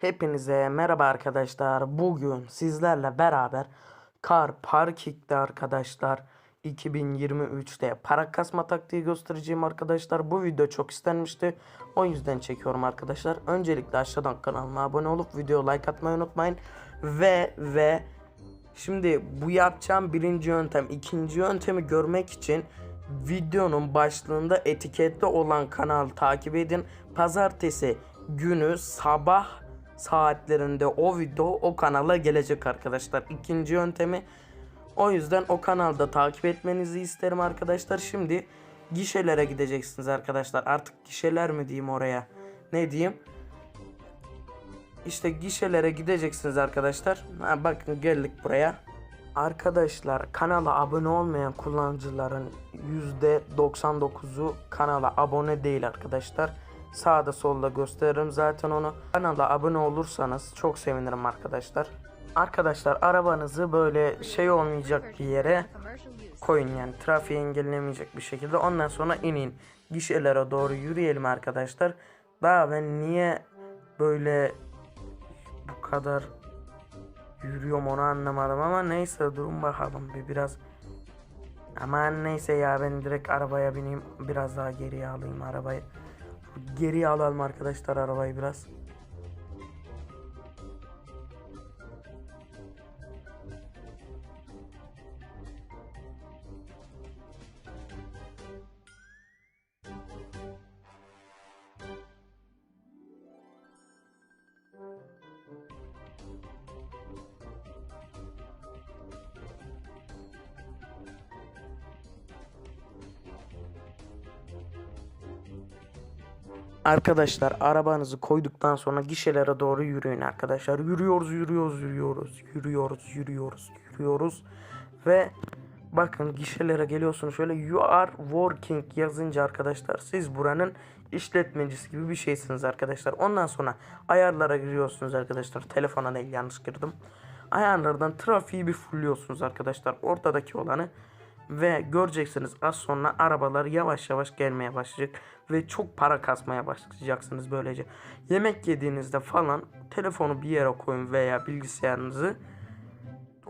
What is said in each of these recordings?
Hepinize merhaba arkadaşlar. Bugün sizlerle beraber Car Parking'de arkadaşlar 2023'te para kasma taktiği göstereceğim arkadaşlar. Bu video çok istenmişti. O yüzden çekiyorum arkadaşlar. Öncelikle aşağıdan kanalıma abone olup video like atmayı unutmayın. Ve ve şimdi bu yapacağım birinci yöntem. ikinci yöntemi görmek için videonun başlığında etiketli olan kanalı takip edin. Pazartesi günü sabah saatlerinde o video o kanala gelecek arkadaşlar. İkinci yöntemi o yüzden o kanalda takip etmenizi isterim arkadaşlar. Şimdi gişelere gideceksiniz arkadaşlar. Artık gişeler mi diyeyim oraya? Ne diyeyim? İşte gişelere gideceksiniz arkadaşlar. Ha, bakın geldik buraya. Arkadaşlar kanala abone olmayan kullanıcıların %99'u kanala abone değil arkadaşlar. Sağda solda gösteririm zaten onu. Kanala abone olursanız çok sevinirim arkadaşlar. Arkadaşlar arabanızı böyle şey olmayacak bir yere koyun yani trafiği engellemeyecek bir şekilde. Ondan sonra inin. Gişelere doğru yürüyelim arkadaşlar. Daha ben niye böyle bu kadar yürüyorum onu anlamadım ama neyse durun bakalım bir biraz. Aman neyse ya ben direkt arabaya bineyim biraz daha geriye alayım arabayı. Geriye alalım arkadaşlar arabayı biraz. Arkadaşlar arabanızı koyduktan sonra gişelere doğru yürüyün arkadaşlar. Yürüyoruz, yürüyoruz, yürüyoruz, yürüyoruz, yürüyoruz, yürüyoruz. Ve bakın gişelere geliyorsunuz şöyle you are working yazınca arkadaşlar siz buranın işletmecisi gibi bir şeysiniz arkadaşlar. Ondan sonra ayarlara giriyorsunuz arkadaşlar. Telefona değil yanlış girdim. Ayarlardan trafiği bir fulluyorsunuz arkadaşlar. Ortadaki olanı ve göreceksiniz az sonra arabalar yavaş yavaş gelmeye başlayacak ve çok para kasmaya başlayacaksınız böylece. Yemek yediğinizde falan telefonu bir yere koyun veya bilgisayarınızı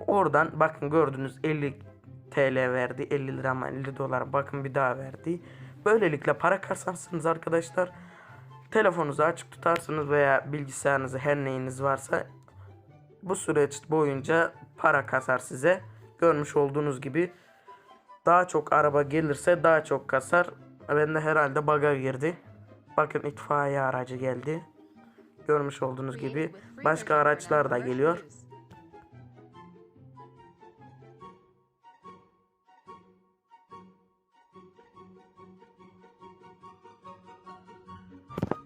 oradan bakın gördünüz 50 TL verdi 50 lira ama 50 dolar bakın bir daha verdi. Böylelikle para kasarsınız arkadaşlar. Telefonunuzu açık tutarsınız veya bilgisayarınızı her neyiniz varsa bu süreç boyunca para kasar size. Görmüş olduğunuz gibi daha çok araba gelirse daha çok kasar. Ben de herhalde baga girdi. Bakın itfaiye aracı geldi. Görmüş olduğunuz gibi başka araçlar da geliyor.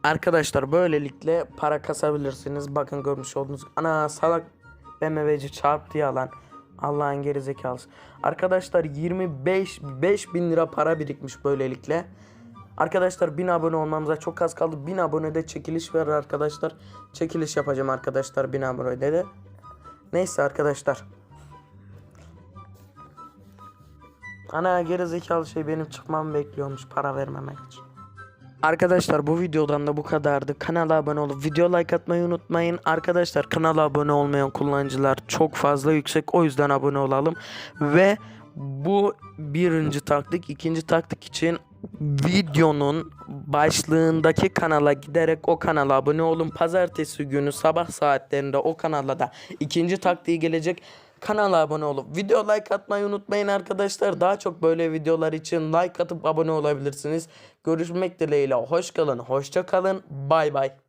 Arkadaşlar böylelikle para kasabilirsiniz. Bakın görmüş olduğunuz ana salak BMW'ci çarptı yalan. Allah'ın gerizekalısı. Arkadaşlar 25 bin lira para birikmiş böylelikle. Arkadaşlar 1000 abone olmamıza çok az kaldı. 1000 abonede çekiliş var arkadaşlar. Çekiliş yapacağım arkadaşlar 1000 abonede de. Neyse arkadaşlar. Ana gerizekalı şey benim çıkmamı bekliyormuş para vermemek için. Arkadaşlar bu videodan da bu kadardı. Kanala abone olup video like atmayı unutmayın. Arkadaşlar kanala abone olmayan kullanıcılar çok fazla yüksek. O yüzden abone olalım. Ve bu birinci taktik. ikinci taktik için videonun başlığındaki kanala giderek o kanala abone olun. Pazartesi günü sabah saatlerinde o kanala da ikinci taktiği gelecek. Kanala abone olup video like atmayı unutmayın arkadaşlar. Daha çok böyle videolar için like atıp abone olabilirsiniz. Görüşmek dileğiyle. Hoş kalın, hoşça kalın. Bay bay.